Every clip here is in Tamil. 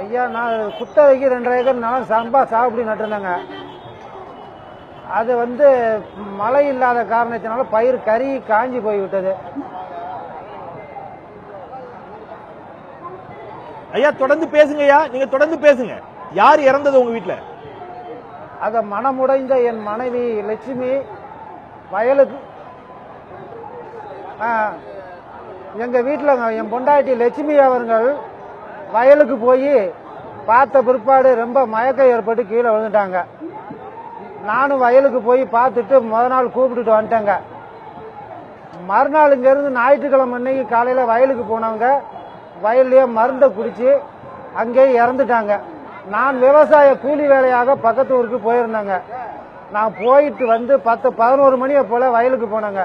ஐயா நான் குத்தகைக்கு ரெண்டரை ஏக்கர் நிலம் சம்பா சாகுபடி நட்டிருந்தேங்க. அது வந்து மழை இல்லாத காரணத்தினால பயிர் கறி காஞ்சி போய்விட்டது ஐயா தொடர்ந்து பேசுங்க ஐயா. நீங்க தொடர்ந்து பேசுங்க. யார் இறந்தது உங்க வீட்டுல அதை மனமுடைந்த என் மனைவி லட்சுமி வயலுக்கு எங்க வீட்டில் என் பொண்டாட்டி லட்சுமி அவர்கள் வயலுக்கு போய் பார்த்த பிற்பாடு ரொம்ப மயக்கம் ஏற்பட்டு கீழே விழுந்துட்டாங்க. நானும் வயலுக்கு போய் பார்த்துட்டு முத நாள் கூப்பிட்டுட்டு வந்துட்டேங்க. மறுநாள் இங்கேருந்து ஞாயிற்றுக்கிழமை அன்னைக்கு காலையில் வயலுக்கு போனவங்க வயல்லையே மருந்தை குடித்து அங்கேயே இறந்துட்டாங்க. நான் விவசாய கூலி வேலையாக பக்கத்து ஊருக்கு போயிருந்தேங்க. நான் போயிட்டு வந்து பத்து பதினோரு மணியை போல் வயலுக்கு போனேங்க.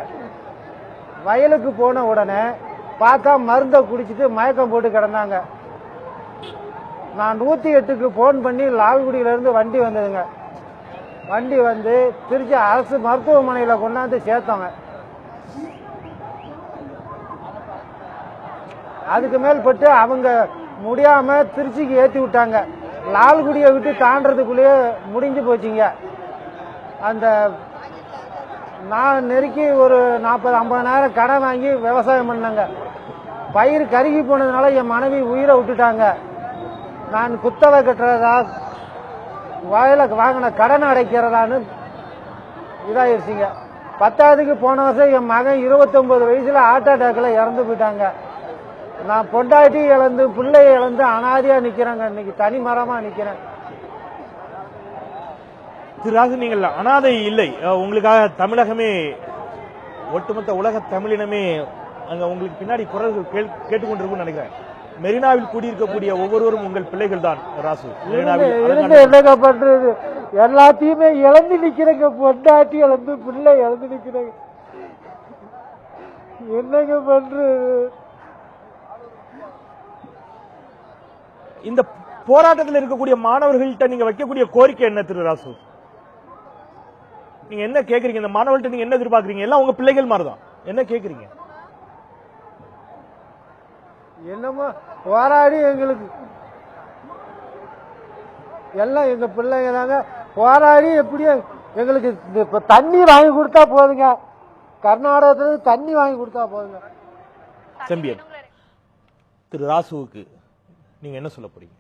வயலுக்கு போன உடனே பார்த்தா மருந்தை குடிச்சிட்டு மயக்கம் போட்டு கிடந்தாங்க. நான் நூற்றி எட்டுக்கு ஃபோன் பண்ணி லால்குடியிலேருந்து வண்டி வந்ததுங்க. வண்டி வந்து திருச்சி அரசு மருத்துவமனையில் கொண்டாந்து சேர்த்தோங்க அதுக்கு மேல்பட்டு அவங்க முடியாமல் திருச்சிக்கு ஏற்றி விட்டாங்க. லால்குடியை விட்டு தாண்டதுக்குள்ளேயே முடிஞ்சு போச்சுங்க. அந்த நான் நெருக்கி ஒரு நாற்பது ஐம்பதனாயிரம் கடன் வாங்கி விவசாயம் பண்ணேங்க. பயிர் கருகி போனதுனால என் மனைவி உயிரை விட்டுட்டாங்க. நான் குத்தவை கட்டுறதா? வயல வாங்கின கடன் அடைக்கிறதான்னு இதாயிருச்சுங்க. பத்தாவதுக்கு போன வருஷம் என் மகன் இருபத்தொம்பது வயசில் ஹார்ட் அட்டாக்ல இறந்து போயிட்டாங்க. நான் பொண்டாட்டி இழந்து பிள்ளைய இழந்து அனாதியாக நிற்கிறேங்க இன்னைக்கு தனி மரமாக நிற்கிறேன் திரு ராசு நீங்கள் அனாதை இல்லை. உங்களுக்காக தமிழகமே ஒட்டுமொத்த உலக தமிழினமே அங்கே உங்களுக்கு பின்னாடி குரல்கள் கேள்- கேட்டுக்கொண்டிருக்கும்னு நினைக்கிறேன். மெரினாவில் கூடியிருக்கக்கூடிய ஒவ்வொருவரும் உங்கள் பிள்ளைகள் தான் ராசு மெரினாவில் எல்லாத்தையுமே இழந்து நிக்கிறேங்க பொண்டாட்டி இழந்து பிள்ளை இழந்து நிக்கிறேங்க என்னங்க பண்றது? இந்த போராட்டத்தில் இருக்கக்கூடிய மாணவர்கள்ட்ட நீங்க வைக்கக்கூடிய கோரிக்கை என்ன திரு ராசு? நீங்க என்ன கேக்குறீங்க? இந்த மாணவர்கள்ட்ட நீங்க என்ன எதிர்பார்க்கறீங்க? எல்லாம் உங்க பிள்ளைகள் மாதிரி தான் என்ன கேக்குறீங்க? என்னமோ போராடி எங்களுக்கு. எல்லாம் எங்க பிள்ளைங்க தாங்க போராடி எப்படியோ எங்களுக்கு இப்ப தண்ணி வாங்கி கொடுத்தா போதுங்க. கர்நாடகத்துல தண்ணி வாங்கி கொடுத்தா போதுங்க. செம்பியன் திரு ராசுவுக்கு நீங்க என்ன சொல்ல போறீங்க?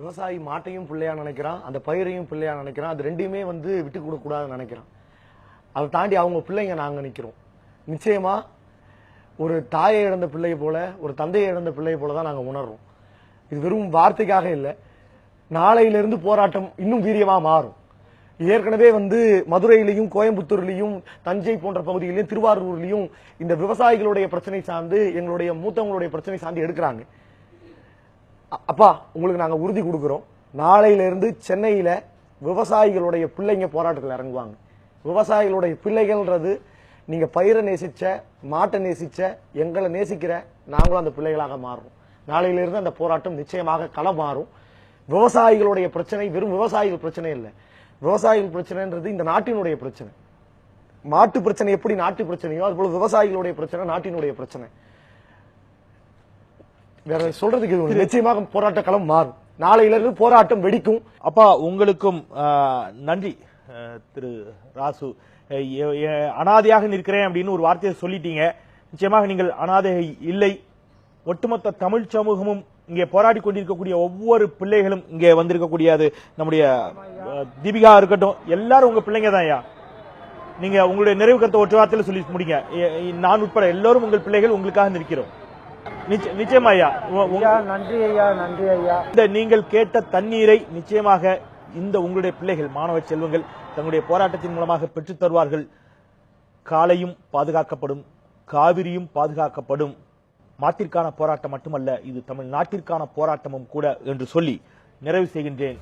விவசாயி மாட்டையும் பிள்ளையா நினைக்கிறான் அந்த பயிரையும் பிள்ளையா நினைக்கிறான் அது ரெண்டையுமே வந்து விட்டு கொடுக்க கூடாதுன்னு நினைக்கிறான். அதை தாண்டி அவங்க பிள்ளைங்க நாங்க நிக்கிறோம். நிச்சயமா ஒரு தாயை இழந்த பிள்ளை போல ஒரு தந்தையை இழந்த பிள்ளை போல தான் நாங்கள் உணர்றோம். இது வெறும் வார்த்தைக்காக இல்லை. நாளையிலிருந்து போராட்டம் இன்னும் வீரியமாக மாறும். ஏற்கனவே வந்து மதுரையிலையும் கோயம்புத்தூர்லையும் தஞ்சை போன்ற பகுதிகளிலும் திருவாரூர்லையும் இந்த விவசாயிகளுடைய பிரச்சனை சார்ந்து எங்களுடைய மூத்தவங்களுடைய பிரச்சனை சார்ந்து எடுக்கிறாங்க. அப்பா உங்களுக்கு நாங்கள் உறுதி கொடுக்குறோம். நாளையில இருந்து விவசாயிகளுடைய பிள்ளைங்க போராட்டத்தில் இறங்குவாங்க. விவசாயிகளுடைய பிள்ளைகள்ன்றது நீங்க பயிரை நேசிச்ச மாட்டை நேசிச்ச எங்களை நேசிக்கிற நாங்களும் அந்த பிள்ளைகளாக மாறுறோம் நாளையில இருந்து அந்த போராட்டம் நிச்சயமாக களம் மாறும் விவசாயிகளுடைய பிரச்சனை வெறும் விவசாயிகள் பிரச்சனை இல்லை விவசாயிகள் பிரச்சனைன்றது இந்த நாட்டினுடைய பிரச்சனை. மாட்டு பிரச்சனை எப்படி நாட்டு பிரச்சனையோ அதுபோல விவசாயிகளுடைய பிரச்சனை நாட்டினுடைய பிரச்சனை. வேற சொல்றதுக்கு. நிச்சயமாக போராட்ட களம் மாறும். நாளையில இருந்து போராட்டம் வெடிக்கும். அப்பா உங்களுக்கும் நன்றி. திரு ராசு அனாதையாக நிற்கிறேன் அப்படின்னு ஒரு வார்த்தையை சொல்லிட்டீங்க. நிச்சயமாக நீங்கள் அனாதை இல்லை. ஒட்டுமொத்த தமிழ் சமூகமும் இங்கே போராடி கொண்டிருக்கக்கூடிய ஒவ்வொரு பிள்ளைகளும் இங்கே வந்திருக்கக்கூடிய அது நம்முடைய தீபிகா இருக்கட்டும். எல்லாரும் உங்க பிள்ளைங்க தான் ஐயா. நீங்க உங்களுடைய நிறைவு கருத்தை ஒற்றை வார்த்தையில சொல்லி முடிங்க. நான் உட்பட எல்லோரும் உங்கள் பிள்ளைகள் உங்களுக்காக நிற்கிறோம். நிச்ச- நிச்சயமா ஐயா நன்றி ஐயா நன்றி ஐயா. இந்த நீங்கள் கேட்ட தண்ணீரை நிச்சயமாக இந்த உங்களுடைய பிள்ளைகள் மாணவ செல்வங்கள் தங்களுடைய போராட்டத்தின் மூலமாக பெற்றுத் தருவார்கள். காலையும் பாதுகாக்கப்படும் காவிரியும் பாதுகாக்கப்படும். மாட்டிற்கான போராட்டம் மட்டுமல்ல இது தமிழ்நாட்டிற்கான போராட்டமும் கூட என்று சொல்லி நிறைவு செய்கின்றேன்.